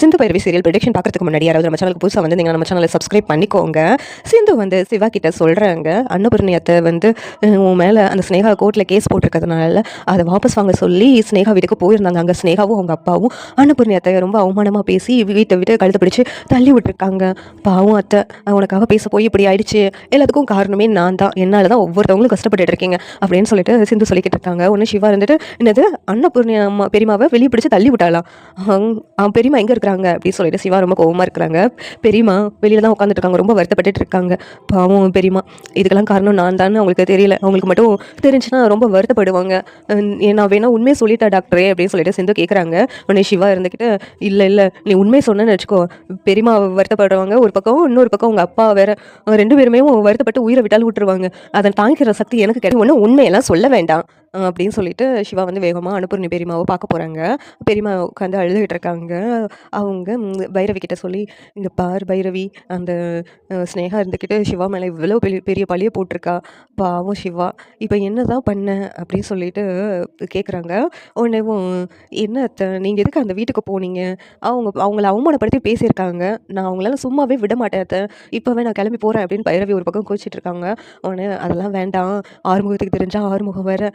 Sindhu Bhairavi serial production பார்க்கறதுக்கு முன்னாடி யாராவது நம்ம சேனலுக்கு புதுசாக வந்து நீங்கள் நம்ம சேனலை சப்ஸ்கிரைப் பண்ணிக்கோங்க. சிந்து வந்து சிவா கிட்ட சொல்கிறாங்க அன்னபூர்ணியத்தை வந்து உன் மேலே அந்த ஸ்னேகா கோர்ட்டில் கேஸ் போட்டிருக்கிறதுனால அதை வாபஸ் வாங்க சொல்லி ஸ்னேகா வீட்டுக்கு போயிருந்தாங்க. அங்கே ஸ்னேகாவும் அவங்க அப்பாவும் அன்னபூர்ணியத்தை ரொம்ப அவமானமாக பேசி வீட்டை விட்டு கழுத்து பிடிச்சி தள்ளி விட்டுருக்காங்க. பாவம் அத்தை உனக்காக பேச போய் இப்படி ஆயிடுச்சு. எல்லாத்துக்கும் காரணமே நான் தான். என்னால் தான் ஒவ்வொருத்தவங்களும் கஷ்டப்பட்டு இருக்கீங்க. அப்படின்னு சொல்லிட்டு சிந்து சொல்லிக்கிட்டு இருக்காங்க. ஒன்று சிவா இருந்துட்டு என்னது? அன்னபூர்ணி அம்மா பெரியமாவை வெளியே பிடிச்சி தள்ளி விட்டாலாம் அவன் அவன் பெரியம்மா எங்கே இருக்கிறாங்க அப்படின்னு சொல்லிட்டு சிவா ரொம்ப கோவமாக இருக்கிறாங்க. பெரியம்மா வெளியில தான் உட்காந்துட்டு இருக்காங்க. ரொம்ப வருத்தப்பட்டுட்டு இருக்காங்க. பாவம் பெரியம்மா. இதுக்கெல்லாம் காரணம் நான் தான் அவங்களுக்கு தெரியல. அவங்களுக்கு மட்டும் தெரிஞ்சுன்னா ரொம்ப வருத்தப்படுவாங்க. ஏ- நான் வேணா உண்மையை சொல்லிட்டேன் டாக்டரே அப்படின்னு சொல்லிட்டு சிந்து கேட்குறாங்க உடனே சிவா இருந்துக்கிட்டு இல்லை இல்லை. நீ உண்மையை சொன்னேன்னு வச்சுக்கோ. பெரியம்மா வருத்தப்படுறவங்க ஒரு பக்கம் இன்னொரு பக்கம் உங்கள் அப்பா வேற. ரெண்டு பேருமே வருத்தப்பட்டு உயிரை விட்டாலும் விட்டுருவாங்க. அதை தாங்கிக்கிற சக்தி எனக்கு கிடைக்கும் ஒன்றும் உண்மையெல்லாம் சொல்ல வேண்டாம். அப்படின்னு சொல்லிட்டு சிவா வந்து வேகமாக அனுப்புறனி பெரியமாவை பார்க்க போகிறாங்க பெரியம்மா உட்காந்து அழுதுகிட்டு இருக்காங்க. அவங்க பைரவி கிட்ட சொல்லி இந்த பார் பைரவி அந்த ஸ்னேகா இருந்துக்கிட்டு சிவா மேலே இவ்வளோ பெரிய பெரிய பழிய போட்டிருக்கா. பாவம் சிவா இப்போ என்ன தான் பண்ண? அப்படின்னு சொல்லிட்டு கேட்குறாங்க உடனேவும் என்ன அத்தை நீங்கள் எதுக்கு அந்த வீட்டுக்கு போனீங்க? அவங்க அவங்கள அவமானப்படுத்தி பேசியிருக்காங்க. நான் அவங்களால சும்மாவே விட மாட்டேன் அத்தை. இப்போவே நான் கிளம்பி போகிறேன் அப்படின்னு பைரவி ஒரு பக்கம் கோச்சிட்டு இருக்காங்க. உடனே அதெல்லாம் வேண்டாம். ஆறுமுகத்துக்கு தெரிஞ்சால் ஆறுமுகம் வேறு.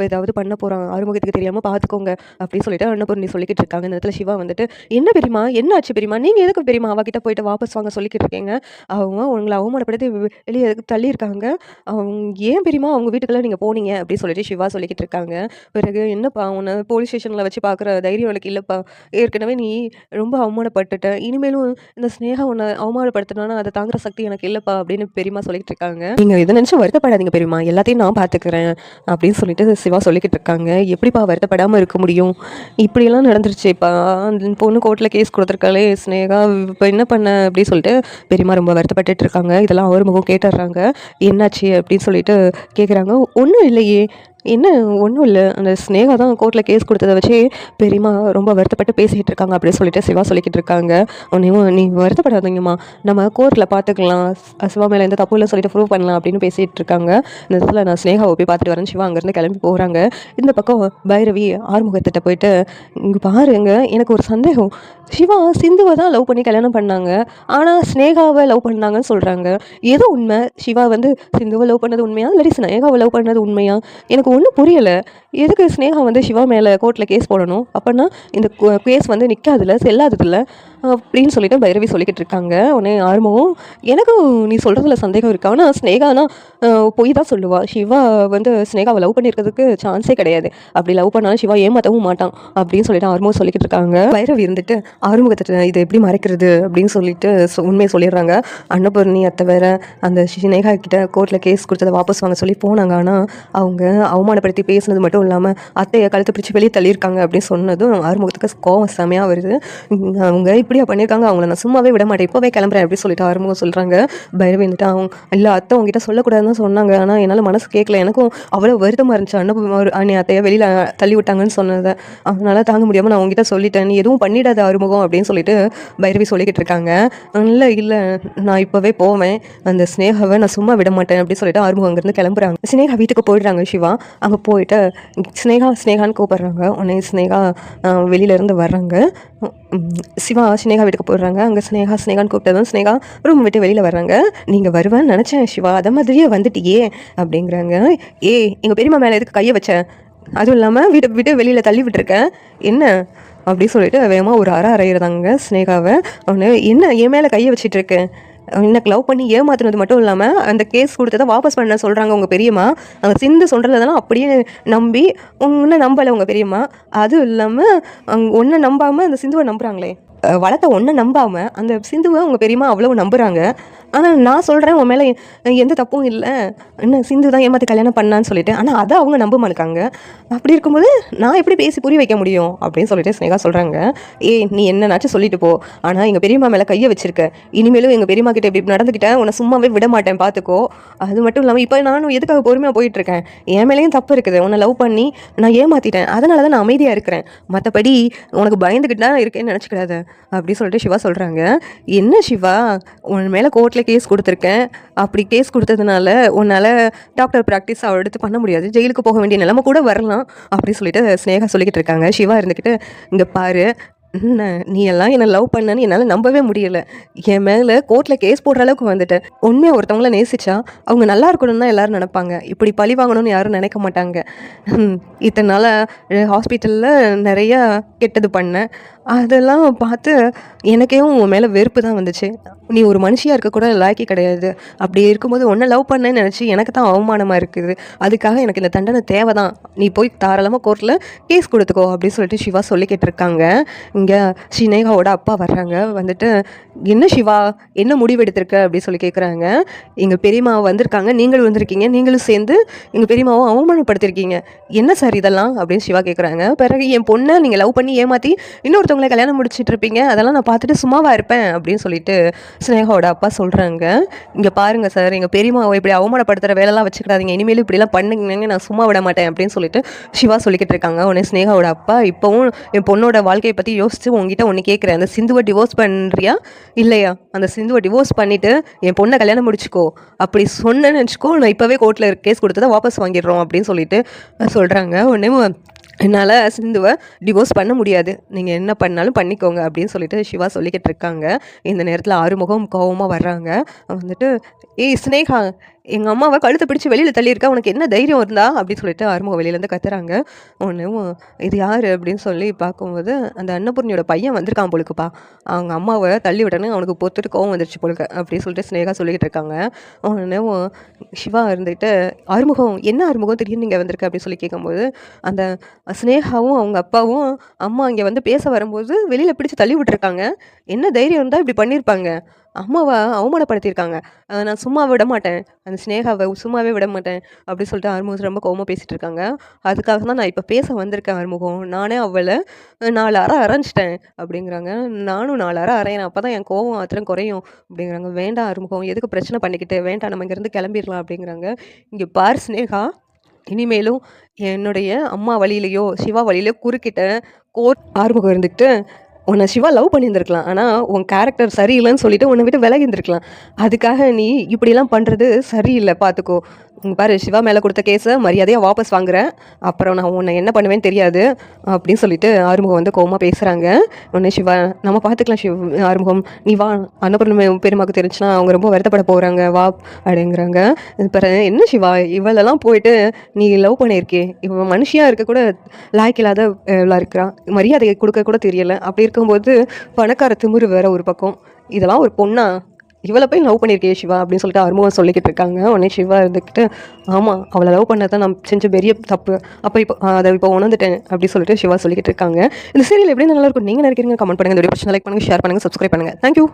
ஏதாவது பண்ண போகிறாங்க ஆறுமுகத்துக்கு தெரியாமல் பார்த்துக்கோங்க அப்படின்னு சொல்லிட்டு அன்னபூர்ணி சொல்லிக்கிட்டு இருக்காங்க. இந்த இடத்துல சிவா வந்துட்டு என்ன பெரியமா என்ன ஆச்சு பெரியமா நீங்கள் எதுக்கு பெரியமா அவகிட்ட போயிட்டு வாபஸ் வாங்க சொல்லிக்கிட்டு இருக்கீங்க? அவங்க உங்களை அவமானப்படுத்தி வெ- வெளியே எதுக்கு தள்ளியிருக்காங்க அவங்க ஏன் பெரியமா அவங்க வீட்டுக்கெல்லாம் நீங்கள் போனீங்க? அப்படின்னு சொல்லிட்டு சிவா சொல்லிக்கிட்டு இருக்காங்க. பிறகு என்னப்பா உன்னை போலீஸ் ஸ்டேஷனில் வச்சு பார்க்குற தைரியம் உனக்கு இல்லைப்பா. ஏற்கனவே நீ ரொம்ப அவமானப்பட்டுட்ட. இனிமேலும் இந்த ஸ்னேகா உன்னை அவமானப்படுத்தினா அதை தாங்குற சக்தி எனக்கு இல்லைப்பா. அப்படின்னு பெரியமா சொல்லிட்டு இருக்காங்க. நீங்கள் இதை நினச்சி வருத்தப்படாதீங்க பெரியமா எல்லாத்தையும் நான் பார்த்துக்கிறேன் அப்படின்னு சொல்லி அப்படின்ட்டு சிவா சொல்லிக்கிட்டு இருக்காங்க. எப்படிப்பா வருத்தப்படாமல் இருக்க முடியும்? இப்படியெல்லாம் நடந்துருச்சுப்பா. அந்த பொண்ணு கோர்ட்டில் கேஸ் கொடுத்துருக்காளே ஸ்னேகா இப்போ என்ன பண்ண? அப்படின்னு சொல்லிட்டு பெரியமா ரொம்ப வருத்தப்பட்டுட்டு இருக்காங்க. இதெல்லாம் அவர் முகம் கேட்டுடுறாங்க. என்னாச்சு அப்படின்னு சொல்லிட்டு கேட்குறாங்க ஒன்றும் இல்லையே. என்ன ஒன்றும் இல்லை. அந்த ஸ்னேகா தான் கோர்ட்டில் கேஸ் கொடுத்ததை வச்சு பெரியம்மா ரொம்ப வருத்தப்பட்டு பேசிகிட்டு இருக்காங்க அப்படின்னு சொல்லிட்டு சிவா சொல்லிக்கிட்டு இருக்காங்க. உன்னையும் நீ வருத்தப்படாதீங்கம்மா. நம்ம கோர்ட்டில் பார்த்துக்கலாம் சிவா மேலே எந்த தப்பு இல்லை சொல்லிட்டு ப்ரூவ் பண்ணலாம் அப்படின்னு பேசிகிட்டு இருக்காங்க. இந்த இடத்துல நான் ஸ்னேகாவை போய் பார்த்துட்டு வரேன் சிவா அங்கேருந்து கிளம்பி போகிறாங்க இந்த பக்கம் பைரவி ஆறுமுகத்திட்ட போயிட்டு இங்கே பாருங்க எனக்கு ஒரு சந்தேகம். சிவா சிந்துவை தான் லவ் பண்ணி கல்யாணம் பண்ணாங்க. ஆனால் ஸ்னேகாவை லவ் பண்ணாங்கன்னு சொல்கிறாங்க எது உண்மை? சிவா வந்து சிந்துவை லவ் பண்ணது உண்மையா? இல்லாட்டி ஸ்னேகாவை லவ் பண்ணது உண்மையா? எனக்கு ஒன்றும் புரியலை. எதுக்கு ஸ்னேகா வந்து சிவா மேலே கோர்ட்டில் கேஸ் போடணும்? அப்படின்னா இந்த கேஸ் வந்து நிற்காதுல செல்லாததில்ல. அப்படின்னு சொல்லிட்டு பைரவி சொல்லிக்கிட்டு இருக்காங்க. உடனே ஆர்மவும் எனக்கும் நீ சொல்கிறதுல சந்தேகம் இருக்கா? ஆனால் ஸ்னேகானா பொய் தான் சொல்லுவாள் சிவா வந்து ஸ்னேகாவை லவ் பண்ணியிருக்கிறதுக்கு சான்ஸே கிடையாது. அப்படி லவ் பண்ணாலும் சிவா ஏமாற்றவும் மாட்டான். அப்படின்னு சொல்லிட்டு ஆர்மவும் சொல்லிக்கிட்டு இருக்காங்க. பைரவி இருந்துட்டு ஆறுமுகத்தை இது எப்படி மறைக்கிறது? அப்படின்னு சொல்லிட்டு உண்மையை சொல்லிடுறாங்க. அன்னபூர்ணி அத்தை வேற அந்த ஸ்னேகா கிட்ட கோர்ட்டில் கேஸ் கொடுத்ததை வாபஸ் வாங்க சொல்லி போனாங்க. ஆனால் அவங்க அவமானப்படுத்தி பேசுனது மட்டும் இல்லாமல் அத்தையை கழுத்து பிடிச்சி வெளியே தள்ளியிருக்காங்க. அப்படின்னு சொன்னதும் ஆறுமுகத்துக்கு கோவம் செமையாக வருது. அவங்க அவங்க இப்படியா பண்ணியிருக்காங்க அவங்கள நான் சும்மாவே விட மாட்டேன். இப்போவே கிளம்புறேன் அப்படின்னு சொல்லிட்டு ஆரம்பம் சொல்கிறாங்க பைரவி வந்துட்டு அவங்க இல்லை அத்தை உங்ககிட்ட சொல்லக்கூடாதுன்னு சொன்னாங்க. ஆனால் என்னால் மனசு கேட்கல எனக்கும் அவ்வளோ வருத்தமாக இருந்துச்சு. அண்ணன் அண்ணி அத்தையை வெளியில் தள்ளி விட்டாங்கன்னு சொன்னதை. அதனால தாங்க முடியாமல் நான் உங்ககிட்ட சொல்லிட்டேன். நீ எதுவும் பண்ணிடாத ஆறுமுகம் அப்படின்னு சொல்லிட்டு பைரவி சொல்லிக்கிட்டு இருக்காங்க. இல்லை இல்லை நான் இப்போவே போவேன். அந்த ஸ்னேகாவை நான் சும்மா விட மாட்டேன் அப்படின்னு சொல்லிட்டு ஆறுமுகம் அங்கேருந்து கிளம்புறாங்க. ஸ்னேகா வீட்டுக்கு போயிடுறாங்க சிவா. அங்கே போயிட்டு ஸ்னேகா ஸ்னேகான்னு கூப்பிட்றாங்க. உடனே ஸ்னேகா வெளியிலேருந்து வெளியில இருந்து வர்றாங்க. சிவா ஸ்னேகா வீட்டுக்கு போடுறாங்க அங்கே ஸ்னேகா ஸ்னேகான்னு கூப்பிட்டதும் ஸ்னேகா ரூம் விட்டு வெளியில் வர்றாங்க. நீங்கள் வருவேன்னு நினச்சேன் சிவா. அதை மாதிரியே வந்துட்டியே அப்படிங்கிறாங்க. ஏ எங்கள் பெரியம்மா மேலே எதுக்கு கையை வச்சேன் அதுவும் இல்லாமல் வீட்டை விட்டு வெளியில் தள்ளி விட்டுருக்கேன் என்ன? அப்படி சொல்லிட்டு வேகமாக ஒரு அற அறையிறதாங்க ஸ்னேகாவை அவனு என்ன என் மேலே கையை வச்சிட்ருக்கேன் என்ன லவ் பண்ணி ஏமாத்துனது மட்டும் இல்லாமல் அந்த கேஸ் கொடுத்ததை வாபஸ் பண்ண சொல்கிறாங்க உங்கள் பெரியம்மா. அவங்க சிந்து சொல்கிறதெல்லாம் அப்படியே நம்பி உன்னை நம்பலை உங்கள் பெரியம்மா. அதுவும் இல்லாமல் ஒன்றை நம்பாமல் அந்த சிந்துவை நம்புகிறாங்களே வளத்தை ஒன்றை நம்பாமல் அந்த சிந்துவை உங்கள் பெரியம்மா அவ்வளவு நம்புகிறாங்க ஆனால் நான் சொல்கிறேன் உன் மேலே எந்த தப்பும் இல்லை. என்ன சிந்து தான் ஏமாற்றி கல்யாணம் பண்ணான்னு சொல்லிட்டு. ஆனால் அதை அவங்க நம்ப மாட்டாங்க அப்படி இருக்கும்போது நான் எப்படி பேசி புரிய வைக்க முடியும்? அப்படின்னு சொல்லிட்டு ஸ்னேகா சொல்கிறாங்க ஏய் நீ என்னன்னாச்சும் சொல்லிட்டு போ. ஆனால் எங்கள் பெரியம்மா மேலே கையை வச்சிருக்க. இனிமேலும் எங்கள் பெரியம்மா கிட்ட இப்படி நடந்துக்கிட்டேன் உன்னை சும்மாவே விட மாட்டேன் பார்த்துக்கோ அது மட்டும் இல்லாமல் இப்போ நானும் எதுக்காக பொறுமையாக போயிட்டு இருக்கேன்? என் மேலேயும் தப்பு இருக்குது. உன்னை லவ் பண்ணி நான் ஏமாத்திட்டேன். அதனால தான் நான் அமைதியாக இருக்கிறேன். மற்றபடி உனக்கு பயந்துக்கிட்டு தான் இருக்கேன்னு நினச்சிக்கிடாத அப்படின்னு சொல்லிட்டு சிவா சொல்கிறாங்க என்ன சிவா? உன் மேலே கோர்ட்டில் கேஸ் கொடுத்துருக்கேன். அப்படி கேஸ் கொடுத்ததுனால உன்னால் டாக்டர் ப்ராக்டிஸ் எடுத்து பண்ண முடியாது. ஜெயிலுக்கு போக வேண்டிய நிலைமை கூட வரலாம் அப்படின்னு சொல்லிட்டு ஸ்னேகா சொல்லிக்கிட்டு இருக்காங்க. சிவா இருந்துக்கிட்டு இங்கே பாரு என்ன நீ எல்லாம் என்னை லவ் பண்ணன்னு என்னால் நம்பவே முடியல. என் மேலே கோர்ட்டில் கேஸ் போடுற அளவுக்கு வந்துட்டேன் உண்மையாக ஒருத்தவங்கள நேசிச்சா அவங்க நல்லா இருக்கணும்னு தான் எல்லாரும் நினைப்பாங்க. இப்படி பழி வாங்கணும்னு யாரும் நினைக்க மாட்டாங்க. இத்தனை நாளாக ஹாஸ்பிட்டலில் நிறையா கெட்டது பண்ணேன். அதெல்லாம் பார்த்து எனக்கே உன் மேலே வெறுப்பு தான் வந்துச்சு. நீ ஒரு மனுஷியாக இருக்கக்கூட லாய்க்கி கிடையாது. அப்படி இருக்கும்போது ஒன்றை லவ் பண்ணேன்னு நினச்சி எனக்கு தான் அவமானமாக இருக்குது. அதுக்காக எனக்கு இந்த தண்டனை தேவை தான் நீ போய் தாராளமாக கோர்ட்டில் கேஸ் கொடுத்துக்கோ அப்படின்னு சொல்லிட்டு சிவா சொல்லிக்கிட்டு இருக்காங்க. இங்கே ஸ்ரீநேகாவோட அப்பா வர்றாங்க. வந்துட்டு என்ன சிவா? என்ன முடிவு எடுத்திருக்க? அப்படின்னு சொல்லி கேட்குறாங்க எங்கள் பெரியம்மா வந்திருக்காங்க. நீங்களும் வந்திருக்கீங்க. நீங்களும் சேர்ந்து எங்கள் பெரியம்மாவும் அவமானப்படுத்திருக்கீங்க. என்ன சார் இதெல்லாம்? அப்படின்னு சிவா கேட்குறாங்க பிறகு என் பொண்ணை நீங்கள் லவ் பண்ணி ஏமாற்றி இன்னொருத்தவங்களை கல்யாணம் முடிச்சுட்டு இருப்பீங்க அதெல்லாம் நான் பார்த்துட்டு சும்மாவா இருப்பேன் அப்படின்னு சொல்லிட்டு ஸ்னேகாவோட அப்பா சொல்கிறாங்க இங்கே பாருங்கள் சார் எங்கள் பெரியம்மாவை இப்படி அவமானப்படுத்துகிற வேலைலாம் வச்சுக்கிடாதீங்க. இனிமேல் இப்படிலாம் பண்ணுங்க நான் சும்மா விட மாட்டேன் அப்படின்னு சொல்லிட்டு சிவா சொல்லிக்கிட்டு இருக்காங்க. உடனே ஸ்னேகாவோட அப்பா இப்போவும் என் பொண்ணோட வாழ்க்கையை பற்றி யோசிச்சு உங்ககிட்ட ஒன்று கேட்குறேன் அந்த சிந்துவை டிவோர்ஸ் பண்ணுறியா இல்லையா? அந்த சிந்துவை டிவோர்ஸ் பண்ணிவிட்டு என் பொண்ணை கல்யாணம் முடிச்சுக்கோ. அப்படி சொன்னேன்னு வச்சுக்கோ நான் இப்போவே கோர்ட்டில் கேஸ் கொடுத்ததை வாபஸ் வாங்கிடுறோம் அப்படின்னு சொல்லிட்டு சொல்கிறாங்க உடனே என்னால் சிந்துவை டிவோர்ஸ் பண்ண முடியாது. நீங்கள் என்ன பண்ணாலும் பண்ணிக்கோங்க அப்படின்னு சொல்லிட்டு சிவா சொல்லிக்கிட்டு இருக்காங்க. இந்த நேரத்தில் ஆறுமுகம் கோவமாக வர்றாங்க. வந்துட்டு ஏய் ஸ்னேகா எங்கள் அம்மாவை கழுத்தை பிடிச்சி வெளியில் தள்ளியிருக்கா உனக்கு என்ன தைரியம் இருந்தா? அப்படின்னு சொல்லிட்டு ஆறுமுகம் வெளியிலேருந்து கத்துறாங்க. ஒன்று இது யார்? அப்படின்னு சொல்லி பார்க்கும்போது அந்த அன்னபூர்ணியோட பையன் வந்திருக்கான் பொழுக்குப்பா அவங்க அம்மாவை தள்ளி விட்டனே அவனுக்கு பொத்துட்டு கோவம் வந்துருச்சு போலுக்கு அப்படின்னு சொல்லிட்டு ஸ்னேகா சொல்லிக்கிட்டு இருக்காங்க. ஒன்று சிவா இருந்துட்டு ஆறுமுகம் என்ன ஆறுமுகம்? திடீர்னு நீங்கள் வந்திருக்க? அப்படின்னு சொல்லி கேட்கும்போது அந்த ஸ்னேகாவும் அவங்க அப்பாவும் அம்மா இங்கே வந்து பேச வரும்போது வெளியில் பிடிச்சி தள்ளி விட்டுருக்காங்க. என்ன தைரியம் இருந்தால் இப்படி பண்ணியிருப்பாங்க? அம்மாவை அவமானப்படுத்தியிருக்காங்க. அதை நான் சும்மா விட மாட்டேன் அந்த ஸ்னேகாவை சும்மாவே விட மாட்டேன் அப்படின்னு சொல்லிட்டு ஆறுமுகம் ரொம்ப கோவமாக பேசிகிட்டு இருக்காங்க அதுக்காக தான் நான் இப்போ பேச வந்திருக்கேன் ஆறுமுகம். நானே அவளை நாலு அரை அரைஞ்சிட்டேன் அப்படிங்கிறாங்க. நானும் நாலு அரை அரையணும் அப்போ தான் என் கோவம் ஆத்திரம் குறையும் அப்படிங்கிறாங்க. வேண்டாம் ஆறுமுகம் எதுக்கு பிரச்சனை பண்ணிக்கிட்டு? வேண்டாம் நம்ம இங்கேருந்து கிளம்பிடலாம் அப்படிங்கிறாங்க. இங்கே பார் ஸ்னேகா இனிமேலும் என்னுடைய அம்மா வழியிலையோ சிவா வழியிலையோ குறுக்கிட்ட கோர்ட் ஆறுமுகம் இருந்துக்கிட்டு உன்னை சிவா லவ் பண்ணியிருந்திருக்கலாம். ஆனால் உன் கேரக்டர் சரியில்லைன்னு சொல்லிட்டு உன்னை விட்டு விலகி இருந்திருக்கலாம் அதுக்காக நீ இப்படிலாம் பண்ணுறது சரியில்லை பார்த்துக்கோ இங்கே பாரு சிவா மேலே கொடுத்த கேஸை மரியாதையாக வாபஸ் வாங்குறேன். அப்புறம் நான் உன்னை என்ன பண்ணுவேன்னு தெரியாது அப்படின்னு சொல்லிட்டு ஆறுமுகம் வந்து கோவமாக பேசுகிறாங்க உடனே சிவா நம்ம பார்த்துக்கலாம் சிவ் ஆறுமுகம். நீ வா அன்னபூர்ணி பெருமாக்கு தெரிஞ்சுன்னா அவங்க ரொம்ப வருத்தப்பட போகிறாங்க வா அப்படிங்கிறாங்க. இப்போ என்ன சிவா இவளெல்லாம் போயிட்டு நீ லவ் பண்ணியிருக்கே. இவன் மனுஷியாக இருக்க கூட லாய்க்கில்லாத இவளாக இருக்கிறான் மரியாதை கொடுக்க கூட தெரியலை. அப்படி இருக்கும்போது பணக்கார திமுரு வேற ஒரு பக்கம். இதெல்லாம் ஒரு பொண்ணா? இவளை போய் லவ் பண்ணியிருக்கே சிவா அப்படின்னு சொல்லிட்டு அருமுகம் சொல்லிக்கிட்டு இருக்காங்க. உடனே சிவா இருந்துக்கிட்டு ஆமாம் அவளை லவ் பண்ணதான் நான் செஞ்ச பெரிய தப்பு. அப்போ இப்போ அதை இப்போ உணர்ந்துட்டேன் அப்படி சொல்லிட்டு சிவா சொல்லிக்கிட்டு இருக்காங்க. இந்த சீரியல் எப்படி நல்லா இருக்கும்? நீங்கள் நினைக்கிறீங்க? கமெண்ட் பண்ணுங்கள் இந்த வீடியோ பிரச்சனை லைக் பண்ணுங்கள் ஷேர் பண்ணுங்கள் சப்ஸ்கிரைப் பண்ணுங்கள் தேங்க்யூ